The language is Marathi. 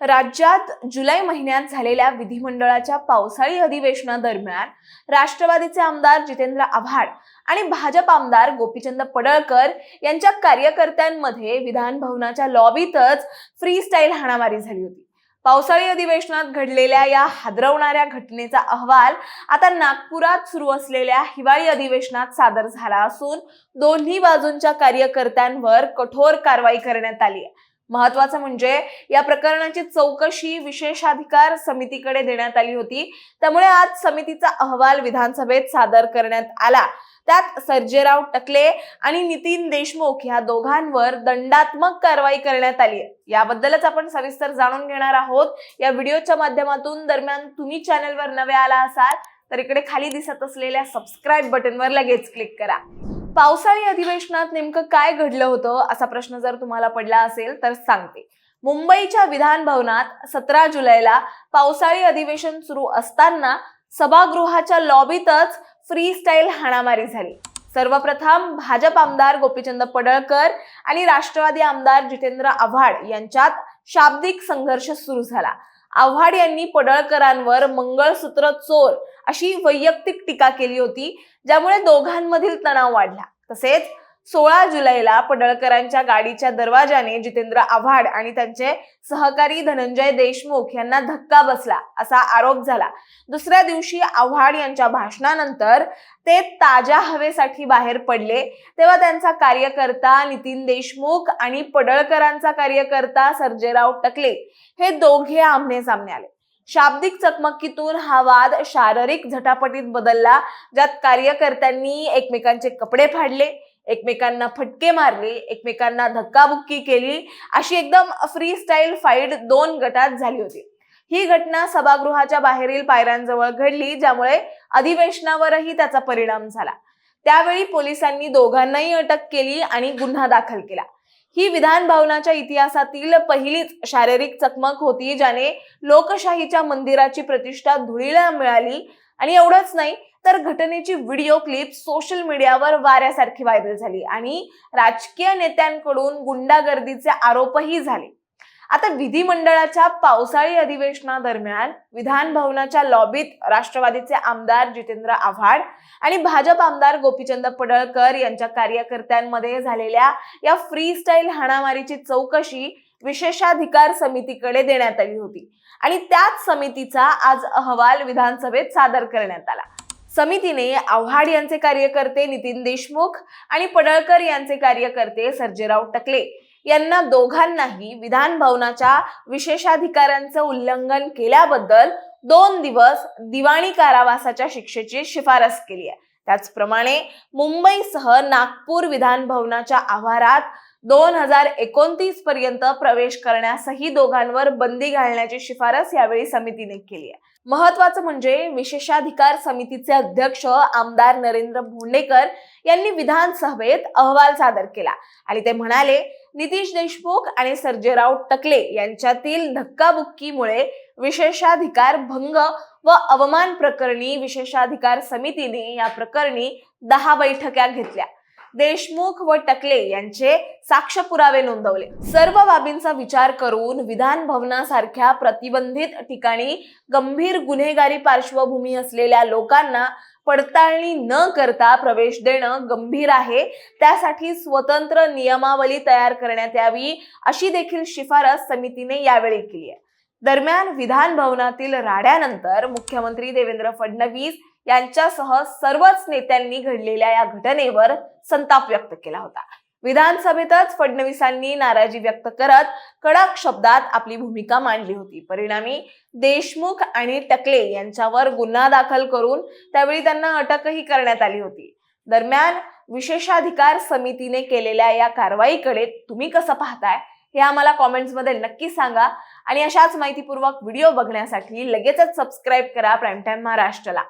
राज्यात जुलै महिन्यात झालेल्या विधिमंडळाच्या पावसाळी अधिवेशनादरम्यान राष्ट्रवादीचे आमदार जितेंद्र आव्हाड आणि भाजप आमदार गोपीचंद पडळकर यांच्या कार्यकर्त्यांमध्ये विधान भवनाच्या लॉबीतच फ्री स्टाईल हाणामारी झाली होती. पावसाळी अधिवेशनात घडलेल्या या हादरवणाऱ्या घटनेचा अहवाल आता नागपुरात सुरू असलेल्या हिवाळी अधिवेशनात सादर झाला असून दोन्ही बाजूंच्या कार्यकर्त्यांवर कठोर कारवाई करण्यात आली आहे. महत्वाचं म्हणजे या प्रकरणाची चौकशी विशेषाधिकार समितीकडे देण्यात आली होती. त्यामुळे आज समितीचा अहवाल विधानसभेत सादर करण्यात आला. त्यात सर्जेराव टकले आणि नितीन देशमुख या दोघांवर दंडात्मक कारवाई करण्यात आली. आहे याबद्दलच आपण सविस्तर जाणून घेणार आहोत. या व्हिडिओच्या माध्यमातून दरम्यान तुम्ही चॅनलवर नवे आला असाल तर इकडे खाली दिसत असलेल्या सबस्क्राईब बटनवर लगेच क्लिक करा. पावसाळी अधिवेशनात नेमकं काय घडलं होतं असा प्रश्न जर तुम्हाला पडला असेल तर सांगते. मुंबईच्या विधान भवनात सतरा जुलैला पावसाळी अधिवेशन सुरू असताना सभागृहाच्या लॉबीतच फ्री स्टाईल हाणामारी झाली. सर्वप्रथम भाजप आमदार गोपीचंद पडळकर आणि राष्ट्रवादी आमदार जितेंद्र आव्हाड यांच्यात शाब्दिक संघर्ष सुरू झाला. आव्हाड यांनी पडळकरांवर मंगळसूत्र चोर अशी वैयक्तिक टीका केली होती ज्यामुळे दोघांमधील तणाव वाढला. तसेच सोळा जुलैला पडळकरांच्या गाडीच्या दरवाजाने जितेंद्र आव्हाड आणि त्यांचे सहकारी धनंजय देशमुख यांना धक्का बसला असा आरोप झाला. दुसऱ्या दिवशी आव्हाड यांच्या भाषणानंतर ते ताज्या हवेसाठी बाहेर पडले. तेव्हा त्यांचा कार्यकर्ता नितीन देशमुख आणि पडळकरांचा कार्यकर्ता सर्जेराव टकले हे दोघे आमने सामने आले. शाब्दिक चकमकीतून हा वाद शारीरिक झटापटीत बदलला ज्यात कार्यकर्त्यांनी एकमेकांचे कपडे फाडले. एकमेकांना फटके मारले एकमेकांना धक्काबुक्की केली अशी एकदम फ्री स्टाईल फाईट दोन गटात झाली होती. ही घटना सभागृहाच्या बाहेरील पायऱ्यांजवळ घडली ज्यामुळे अधिवेशनावरही त्याचा परिणाम झाला. त्यावेळी पोलिसांनी दोघांनाही अटक केली आणि गुन्हा दाखल केला. ही विधान भवनाच्या इतिहासातील पहिलीच शारीरिक चकमक होती ज्याने लोकशाहीच्या मंदिराची प्रतिष्ठा धुळीला मिळाली आणि एवढंच नाही तर घटनेची व्हिडिओ क्लिप सोशल मीडियावर वाऱ्यासारखी व्हायरल झाली आणि राजकीय नेत्यांकडून गुंडागर्दीचे आरोपही झाले. आता विधिमंडळाच्या पावसाळी अधिवेशनादरम्यान विधान भवनाच्या लॉबीत राष्ट्रवादीचे आमदार जितेंद्र आव्हाड आणि भाजप आमदार गोपीचंद पडळकर यांच्या कार्यकर्त्यांमध्ये झालेल्या या फ्री स्टाईल हाणामारीची चौकशी विशेषाधिकार समितीकडे देण्यात आली होती. आणि त्याच समितीचा आज अहवाल विधानसभेत सादर करण्यात आला. समितीने आव्हाड यांचे कार्यकर्ते नितीन देशमुख आणि पडळकर यांचे कार्यकर्ते सर्जेराव टकले यांना दोघांनाही विधान भवनाच्या विशेषाधिकारांचं उल्लंघन केल्याबद्दल दोन दिवस दिवाणी कारावासाच्या शिक्षेची शिफारस केली आहे. त्याचप्रमाणे मुंबईसह नागपूर विधान भवनाच्या आवारात दोन हजार एकोणतीस पर्यंत प्रवेश करण्यासही दोघांवर बंदी घालण्याची शिफारस यावेळी समितीने केली आहे. महत्वाचं म्हणजे विशेषाधिकार समितीचे अध्यक्ष आमदार नरेंद्र भोंडेकर यांनी विधानसभेत अहवाल सादर केला आणि ते म्हणाले नितीश देशमुख आणि सर्जेराव टकले यांच्यातील धक्काबुक्कीमुळे विशेषाधिकार भंग व अवमान प्रकरणी विशेषाधिकार समितीने या प्रकरणी दहा बैठका घेतल्या. देशमुख व टकले यांचे साक्ष पुरावे नोंदवले. सर्व बाबींचा विचार करून विधान भवनासारख्या प्रतिबंधित ठिकाणी गंभीर गुन्हेगारी पार्श्वभूमी असलेल्या लोकांना पडताळणी न करता प्रवेश देणं गंभीर आहे. त्यासाठी स्वतंत्र नियमावली तयार करण्यात यावी अशी देखील शिफारस समितीने यावेळी केली आहे. दरम्यान विधान भवनातील राड्यानंतर मुख्यमंत्री देवेंद्र फडणवीस यांच्यासह सर्वच नेत्यांनी घडलेल्या या घटनेवर संताप व्यक्त केला होता. विधानसभेतच फडणवीसांनी नाराजी व्यक्त करत कडक शब्दात आपली भूमिका मांडली होती. परिणामी देशमुख आणि टकले यांच्यावर गुन्हा दाखल करून त्यावेळी त्यांना अटकही करण्यात आली होती. दरम्यान विशेषाधिकार समितीने केलेल्या या कारवाईकडे तुम्ही कसं पाहताय? हे आम्हाला कॉमेंट्समध्ये नक्की सांगा आणि अशाच माहितीपूर्वक व्हिडिओ बघण्यासाठी लगेचच सबस्क्राईब करा. प्राईम टाईम महाराष्ट्राला.